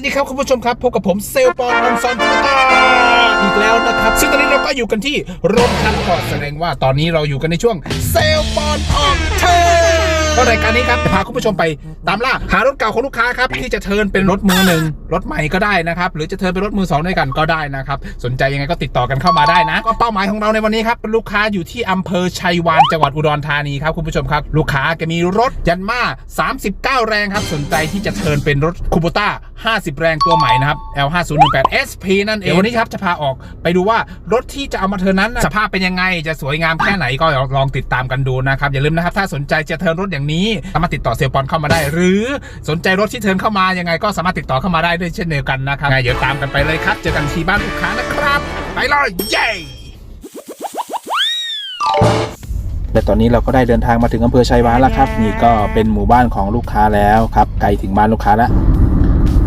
สดีครับคุณผู้ชมครับพบกับผมเซลปอนฮอนซอนพุตาอีกแล้วนะครับ ซึ่งตอนนี้เราก็อยู่กันที่โรงคันก่อนแสดงว่าตอนนี้เราอยู่กันในช่วงเซลปอนออกเทิ ร์นก็รายการนี้ครับจะพาคุณผู้ชมไปตามล่าหารถเก่าของลูกค้าครับที่จะเทิร์นเป็นรถมือหนึ่งรถใหม่ก็ได้นะครับหรือจะเทิร์นเป็นรถมือสองด้วยกันก็ได้นะครับสนใจยังไงก็ติดต่อกันเข้ามาได้นะ ก็เป้าหมายของเราในวันนี้ครับเป็นลูกค้าอยู่ที่อำเภอชัยวานจังหวัดอุดรธานีครับคุณผู้ชมครับลูกค้าแกมีรถยันมา39 แรงครับสนใจที่จะเทิร์นเป็นรถคูโบต้า50 แรงตัวใหม่นะครับ L5018 SP นั่นเองวันนี้ครับจะพาออกไปดูว่ารถที่จะเอามาเทิร์นนั้นน่ะสภาพเป็นยังไงจะสวยงามแค่ไหนก็ลองติดตามกันดูนะครับอย่าลืมนะครับถ้าสนใจจะเทิร์นรถอย่างนี้สามารถติดต่อเซลลปอนเข้ามาได้ หรือสนใจรถที่เทิร์นเข้ามายังไงก็สามารถติดต่อเข้ามาได้ด้วยเช่นเดียวกันนะครับงั้นเดี๋ยวตามกันไปเลยครับ เจอกันที่บ้านลูกค้านะครับ ไปเลยเย้และตอนนี้เราก็ได้เดินทางมาถึงอำเภอชัยวานแล้วครับ นี่ก็เป็นหมู่บ้านของลูกค้าแล้วครับไกลถึงบ้านลูกค้าแล้ว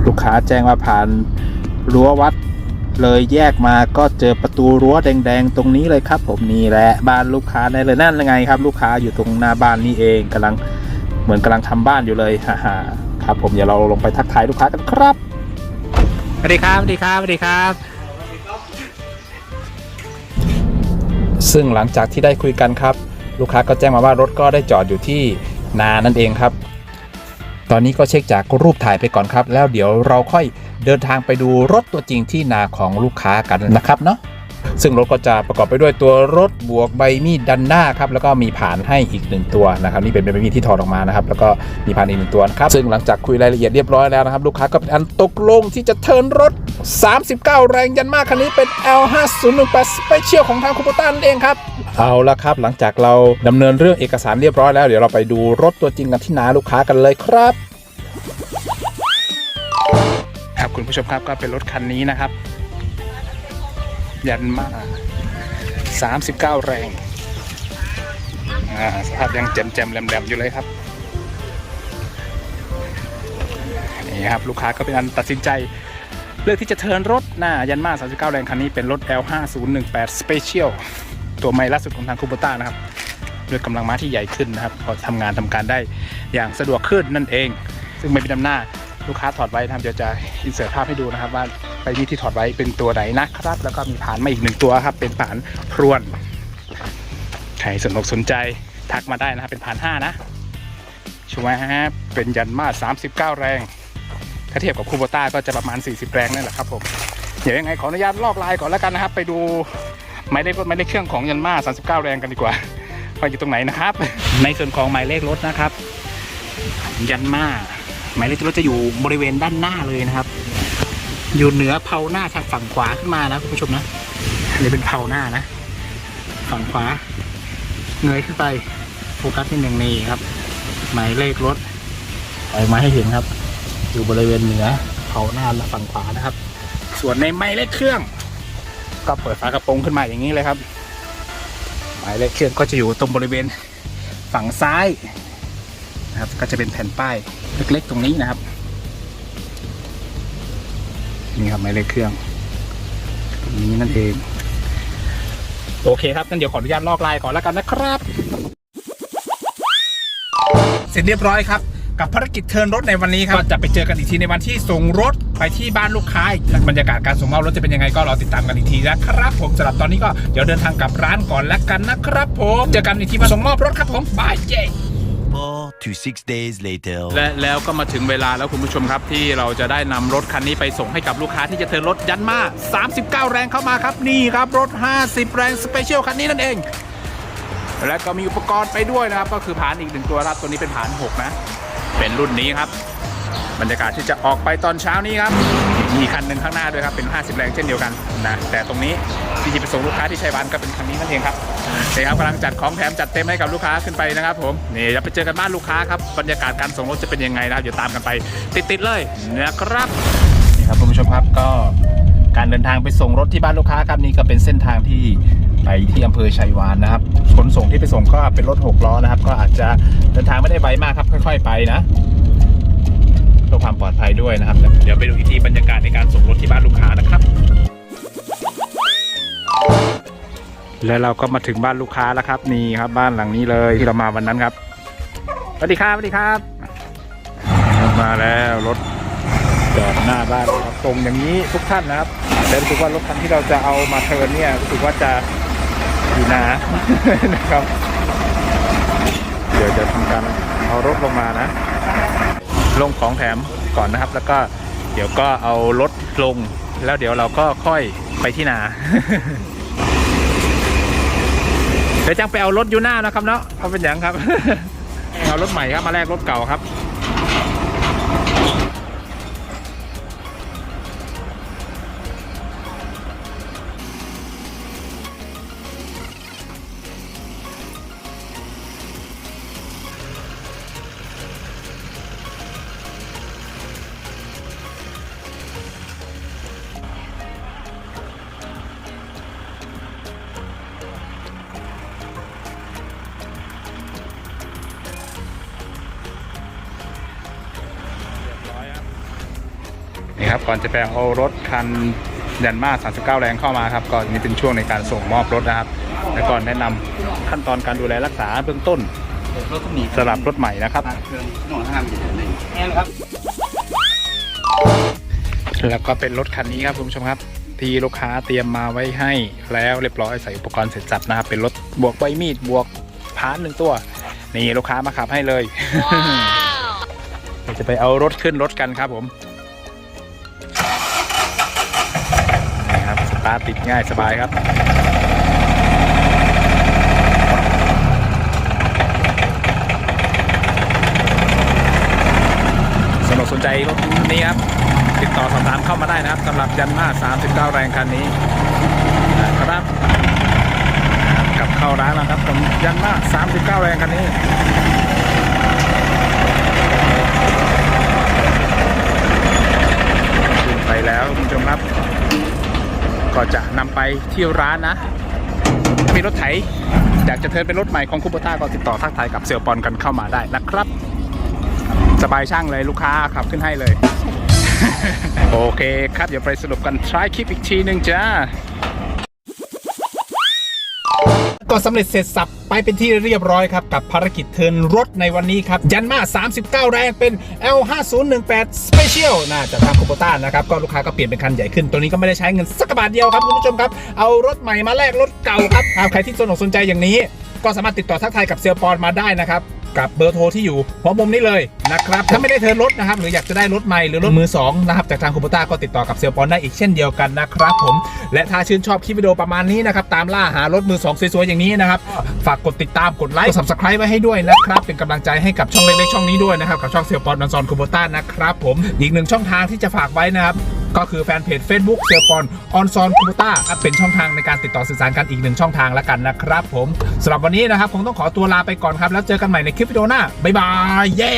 ลูกค้าแจ้งว่าผ่านรั้ววัด เลยแยกมาก็เจอประตูรั้วแดง ๆ ตรงนี้เลยครับ ผมนี่แหละบ้านลูกค้าได้เลยนั่นยังไงครับ ลูกค้าอยู่ตรงหน้าบ้านนี่เองกำลังเหมือนกำลังทำบ้านอยู่เลยฮ่าๆครับ ผมเดี๋ยวเราลงไปทักทายลูกค้ากันครับสวัสดีครับสวัสดีครับสวัสดีครับ ซึ่งหลังจากที่ได้คุยกันครับ ลูกค้าก็แจ้งมาว่ารถก็ได้จอดอยู่ที่นานั่นเองครับ ตอนนี้ก็เช็คจากรูปถ่ายไปก่อนครับ แล้วเดี๋ยวเราค่อยเดินทางไปดูรถตัวจริงที่นาของลูกค้ากันนะครับเนาะซึ่งรถก็จะประกอบไปด้วยตัวรถบวกใบมีดดันหน้าครับแล้วก็มีผ่านให้อีกหนึ่งตัวนะครับนี่เป็นใบมีดที่ถอดออกมานะครับแล้วก็มีผ่านอีกหนึ่งตัวนะครับซึ่งหลังจากคุยรายละเอียดเรียบร้อยแล้วนะครับลูกค้าก็เป็นอันตกลงที่จะเทินรถ 39 แรงยันมากคันนี้เป็น L5018 Special ของทางคูปตันเองครับ เอาละครับ หลังจากเราดำเนินเรื่องเอกสารเรียบร้อยแล้วเดี๋ยวเราไปดูรถตัวจริงกันที่นาลูกค้ากันเลยครับ ครับคุณผู้ชมครับก็เป็นรถคันนี้นะครับ ยันมา39 แรงอ่าสภาพยังแจ่มๆแหลมๆอยู่เลยครับนี่ครับลูกค้าก็เป็นอันตัดสินใจ เลือกที่จะเทินรถหน้ายันมา39 แรงคันนี้เป็นรถ L5018 Special ตัวใหม่ล่าสุดของทางคูโบต้านะครับด้วยกำลังม้าที่ใหญ่ขึ้นนะครับพอทำงานทำการได้อย่างสะดวกขึ้นนั่นเอง ซึ่งไม่เป็นนำหน้าลูกค้าถอดไว้นะครับเดี๋ยวจะอินเสิร์ตภาพให้ดูนะครับ ว่าไปมีดที่ถอดไว้เป็นตัวไหนนะครับ แล้วก็มีผานมาอีกหนึ่งตัวครับ เป็นผานพรวนใครสนอกสนใจทักมาได้นะครับเป็นผานห้านะชัวร์ฮะเป็นยันมา 39 แรง ถ้าเทียบกับคูโบต้าก็จะประมาณ 40 แรงนั่นแหละครับผมเดี๋ยวยังไงขออนุญาตลอกลายก่อนแล้วกันนะครับ ไปดู หมายเลขรถหมายเลขเครื่องของยันมา 39 แรงกันดีกว่าว่าอยู่ตรงไหนนะครับ ในส่วนของหมายเลขรถนะครับ ยันมาหมายเลขรถจะอยู่บริเวณด้านหน้าเลยนะครับ อยู่เหนือเพาหน้าทางฝั่งขวาขึ้นมานะคุณผู้ชมนะนนี้เป็นเพาหน้านะ ฝั่งขวาเงยขึ้นไปโฟกัสที่หนึ่งนี่ครับ หมายเลขรถปล่อยมาให้เห็นครับ อยู่บริเวณเหนือเพาหน้าและฝั่งขวานะครับ ส่วนในหมายเลขเครื่อง ก็เปิดฝากระโปรงขึ้นมาอย่างนี้เลยครับ หมายเลขเครื่องก็จะอยู่ตรงบริเวณฝั่งซ้ายนะครับ ก็จะเป็นแผ่นป้ายเล็กๆตรงนี้นะครับนี่ครับหมายเลขเครื่องตรงนี้นั่นเอง โอเคครับงั้นเดี๋ยวขออนุญาตลอกลายก่อนแล้วกันนะครับ เสร็จเรียบร้อยครับ กับภารกิจเทิร์นรถในวันนี้ครับก็จะไปเจอกันอีกทีในวันที่ส่งรถไปที่บ้านลูกค้าและบรรยากาศการส่งมอบรถจะเป็นยังไงก็รอติดตามกันอีกทีนะครับผมสำหรับตอนนี้ก็เดี๋ยวเดินทางกลับร้านก่อนแล้วกันนะครับผมเจอกันอีกทีมาส่งมอบรถครับผมบายเย้ Four to six days later. และแล้วก็มาถึงเวลาแล้วคุณผู้ชมครับที่เราจะได้นำรถคันนี้ไปส่งให้กับลูกค้าที่จะเทิร์นรถยันมา 39 แรงเข้ามาครับนี่ครับรถ 50 แรงสเปเชียลคันนี้นั่นเอง และก็มีอุปกรณ์ไปด้วยนะครับ ก็คือผานอีกหนึ่งตัวครับตัวนี้เป็นผาน 6 นะ เป็นรุ่นนี้ครับ บรรยากาศที่จะออกไปตอนเช้านี้ครับ มีคันหนึ่งข้างหน้าด้วยครับเป็น 50 แรงเช่นเดียวกันนะแต่ตรงนี้ที่จะไปส่งลูกค้าที่ชัยวานก็เป็นคันนี้นั่นเองครับนี่ครับกำลังจัดของแถมจัดเต็มให้กับลูกค้าขึ้นไปนะครับ ผมนี่จะไปเจอกันบ้านลูกค้าครับบรรยากาศการส่งรถจะเป็นยังไงนะครับเดี๋ยวตามกันไปติดๆเลยนะครับนี่ครับคุณผู้ชมครับก็การเดินทางไปส่งรถที่บ้านลูกค้าครับนี่ก็เป็นเส้นทางที่ ไปที่อำเภอชัยวานนะครับขนส่งที่ไปส่งก็เป็นรถหกล้อนะครับ ก็อาจจะเดินทางไม่ได้ไวมากครับ ค่อย ๆ ไปนะเพื่อความปลอดภัยด้วยนะครับ เดี๋ยวไปดูอีกทีบรรยากาศในการส่งรถที่บ้านลูกค้านะครับ แล้วเราก็มาถึงบ้านลูกค้าแล้วครับ นี่ครับบ้านหลังนี้เลยที่เรามาวันนั้นครับสวัสดีครับสวัสดีครับ มาแล้วรถจอดหน้าบ้านครับตรงอย่างนี้ทุกท่านนะครับแต่รู้สึกว่ารถคันที่เราจะเอามาเทิร์นเนี่ยรู้สึกว่าจะ อยู่นานะครับ เดี๋ยวจะทำการเอารถลงมานะ ลงของแถมก่อนนะครับ แล้วก็เดี๋ยวก็เอารถลง แล้วเดี๋ยวเราก็ค่อยไปที่นาเดี๋ยวจังไปเอารถอยู่หน้านะครับเนาะเอาเป็นอย่างครับ เอารถใหม่ครับมาแลกรถเก่าครับ นี่ครับก่อนจะไปเอารถคันยันมา39 แรงเข้ามาครับก็นี่เป็นช่วงในการส่งมอบรถนะครับ แล้วก็แนะนำขั้นตอนการดูแลรักษาเบื้องต้นรถก็มีสำหรับรถใหม่นะครับเครื่องหน่วงห้ามอยู่ไหนแน่ครับแล้วก็เป็นรถคันนี้ครับคุณผู้ชมครับ ที่ลูกค้าเตรียมมาไว้ให้แล้วเรียบร้อยใส่อุปกรณ์เสร็จสับนะครับ เป็นรถบวกใบมีดบวกพาร์ทหนึ่งตัว นี่ลูกค้ามาขับให้เลยเราจะไปเอารถขึ้นรถกันครับผมาร์ทติดง่ายสบายครับสนอกสนใจรถนี้ครับ ติดต่อสอบถามเข้ามาได้นะครับสำหรับยันมา39 แรงคันนี้นะครับกลับเข้าร้านแล้วครับผมยันมา39 แรงคันนี้ไปแล้วคุณผู้ชมครับ นำไปที่ร้านนะ มีรถไถ อยากจะเทิร์นเป็นรถใหม่ของคูปต้าก็ติดต่อทักทายกับเซลลปอนกันเข้ามาได้นะครับ สบายช่างเลยลูกค้าขับขึ้นให้เลย โอเคครับ เดี๋ยวไปสรุปกันท้ายคลิปอีกทีหนึ่งจ้า ก็สำเร็จเสร็จสับไปเป็นที่เรียบร้อยครับกับภารกิจเทินรถในวันนี้ครับ ยันมา 39 แรงเป็น L5018 Special น่าจะทางคูโบต้านะครับก็ลูกค้าก็เปลี่ยนเป็นคันใหญ่ขึ้น ตัวนี้ก็ไม่ได้ใช้เงินสักบาทเดียวครับคุณผู้ชมครับ เอารถใหม่มาแลกรถเก่าครับหากใครที่สนอกสนใจอย่างนี้ ก็สามารถติดต่อทักทายกับเซลปอนมาได้นะครับ กับเบอร์โทรที่อยู่หัวมุมนี้เลยนะครับถ้าไม่ได้เทินรถนะครับ หรืออยากจะได้รถใหม่หรือรถมือสองนะครับจากทางคูโบต้าก็ติดต่อกับเซลปอนได้อีกเช่นเดียวกันนะครับผมและถ้าชื่นชอบคลิปวิดีโอประมาณนี้นะครับตามล่าหารถมือสองสวยๆอย่างนี้นะครับฝากกดติดตามกดไลค์กด subscribe ไว้ให้ด้วยนะครับเป็นกำลังใจให้กับช่องเล็กๆช่องนี้ด้วยนะครับกับช่องเซลปอนนอนซอนคูโบต้านะครับผมอีกหนึ่งช่องทางที่จะฝากไว้นะครับ ก็คือแฟนเพจ Facebook เซลปอนออนซอนคูต้าเป็นช่องทางในการติดต่อสื่อสารกันอีกหนึ่งช่องทางแล้วกันนะครับผมสำหรับวันนี้นะครับคงต้องขอตัวลาไปก่อนครับ แล้วเจอกันใหม่ในคลิปวิดีโอหน้าบ๊ายบายเย้